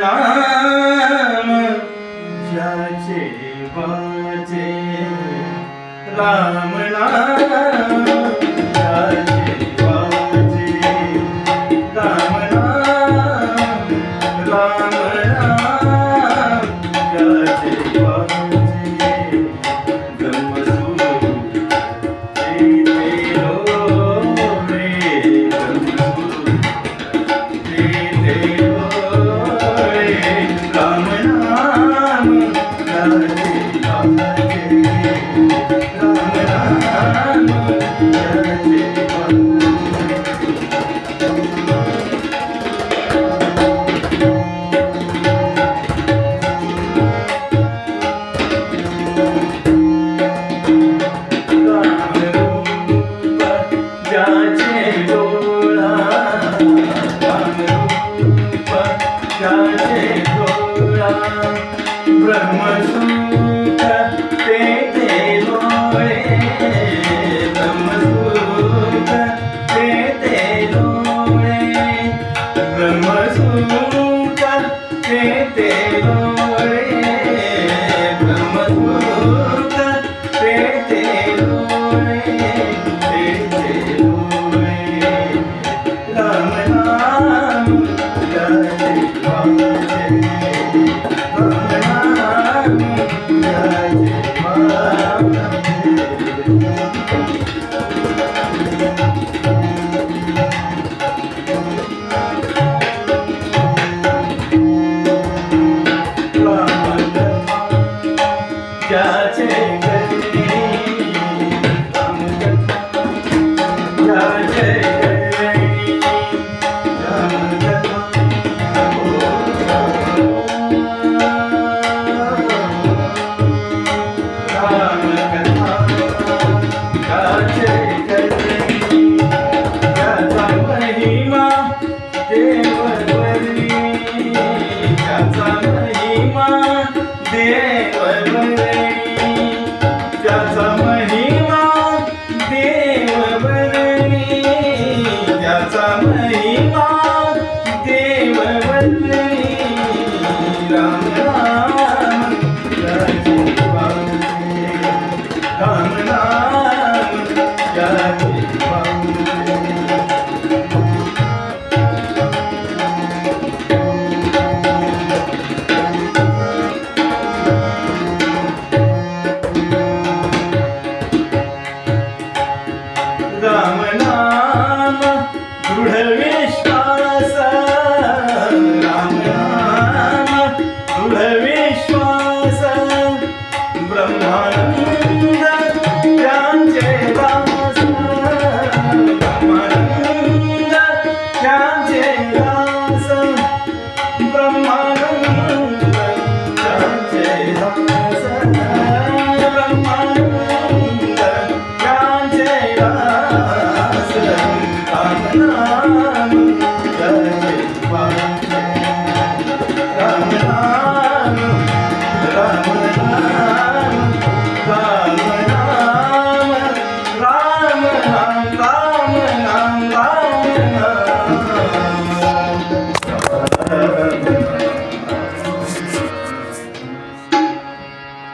नाम ज्याचे वाचे राम नाम ज्याचे वाचे राम नाम राम नाम Grab the mic. আছে विश्वास. राम राम.